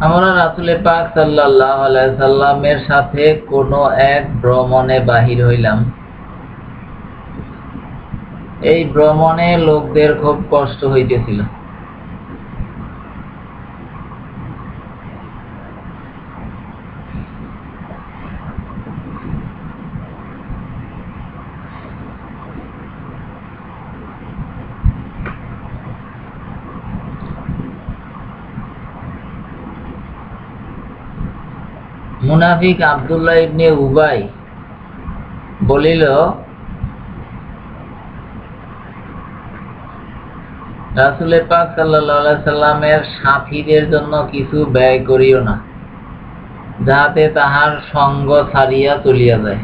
আমরা রাসুলের পাক সাল্লাহ সাল্লামের সাথে কোনো এক ভ্রমণে বাহির হইলাম। এই ভ্রমণে লোকদের খুব কষ্ট হইতেছিল। মুনাফিক আবদুল্লাহ ইবনে উবাই বলিল রাসুলের পাক সাল্লা সাল্লামের সাথীদের জন্য কিছু ব্যয় করিও না যাহাতে তাহার সঙ্গ ছাড়িয়া চলিয়া যায়।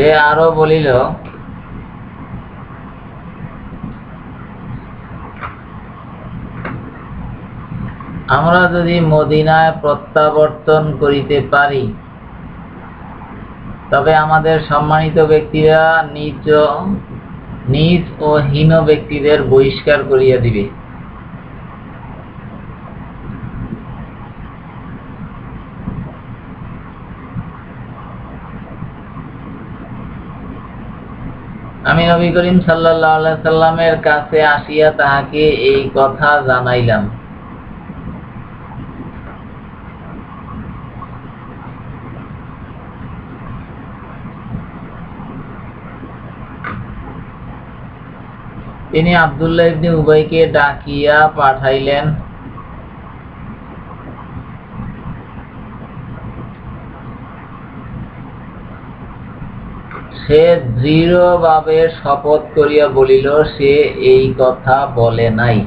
সে আরও বলিল, আমরা যদি মদিনায় প্রত্যাবর্তন করিতে পারি, তবে আমাদের সম্মানিত ব্যক্তিরা নিজ নিজ ও হীন ব্যক্তিদের বহিষ্কার করিয়া দিবে। আমি নবী করিম সাল্লাহ সাল্লামের কাছে আসিয়া তাহাকে এই কথা জানাইলাম। তিনি আবদুল্লাহ ইবনে উবাইকে ডাকিয়া পাঠাইলেন সে দৃঢ়ভাবে শপথ করিয়া বলিল, সে এই কথা বলে নাই।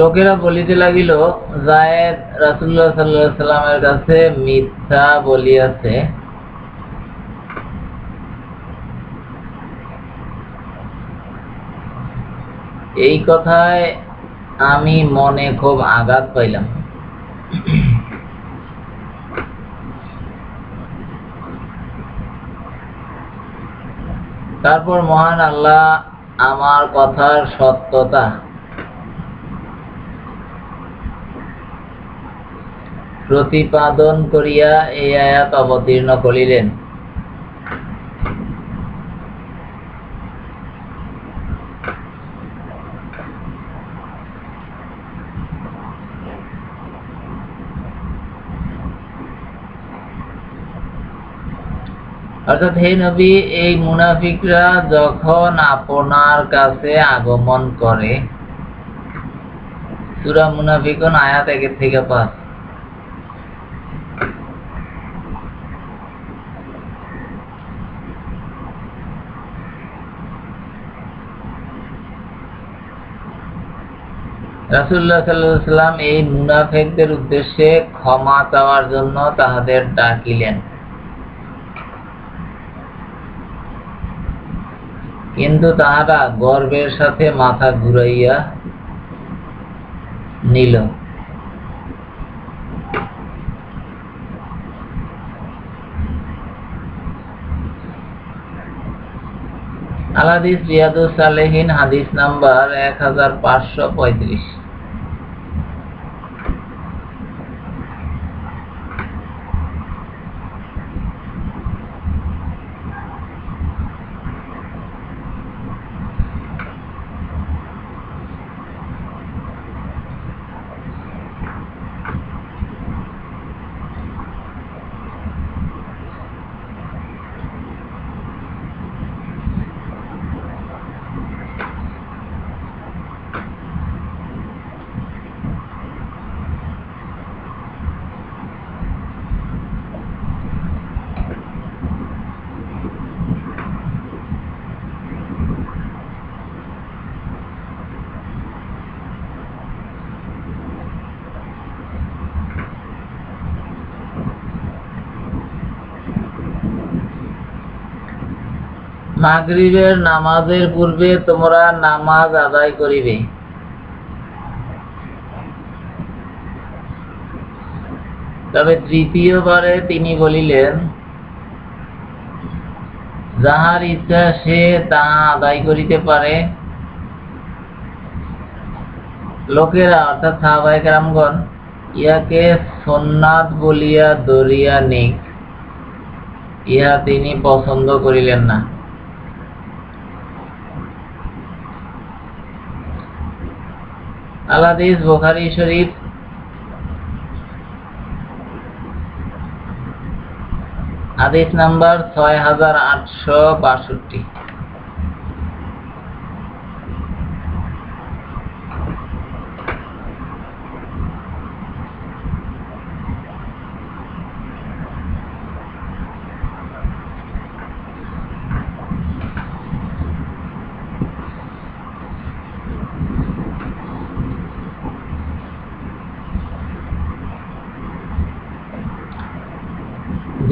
লোকেরা বলিতে লাগিল, জায়েদ রাসুল্লাহ সাল্লাহ সাল্লামের কাছে মিথ্যা বলিয়াছে। এই কথায় আমি মনে খুব আঘাত পাইলাম। তারপর মহান আল্লাহ আমার কথার সত্যতা প্রতিপাদন করিয়া এই আয়াত অবতীর্ণ করিলেন। অর্থাৎ হে নবী, এই মুনাফিকরা যখন আপনার কাছে আগমন করে, সুরা মুনাফিকন আয়াত একের থেকে পাঁচ। রাসুল্লাহ সাল্লাম এই মুনাফেকদের উদ্দেশ্যে ক্ষমা চাওয়ার জন্য তাহাদের ডাকিলেন। কিন্তু তাহারা গর্বের সাথে মাথা ঘুরাইয়া নিল। আলাদিস রিয়াদুস সালেহীন হাদিস নাম্বার এক হাজার পাঁচশো পঁয়ত্রিশ। মাগরিবের নামাজের পূর্বে তোমরা নামাজ আদায় করিবে। তবে তৃতীয়বারে তিনি বলিলেন, যাহার ইচ্ছা সে তাহা আদায় করিতে পারে। লোকেরা, অর্থাৎ সাহাবাই রামগণ ইয়াকে সোননাথ বলিয়া দরিয়া নিক। ইহা তিনি পছন্দ করিলেন না। আলাদিস বোখারি শরীফ। হাদিস নাম্বার ছয় হাজার আটশো বাষট্টি।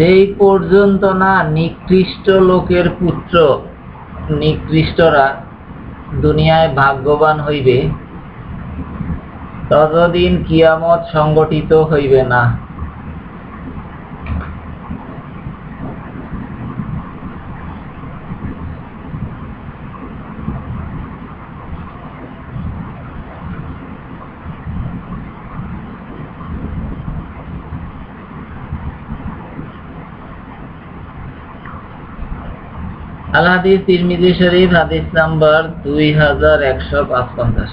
যেই পর্যন্ত না নিকৃষ্ট লোকের পুত্র, নিকৃষ্টরা দুনিয়ায় ভাগ্যবান হইবে, ততদিন কিয়ামত সংগঠিত হইবে না। আল হাদিস তিরমিজি শরীফ হাদিস নাম্বার দুই হাজার একশো পাঁচপঞ্চাশ।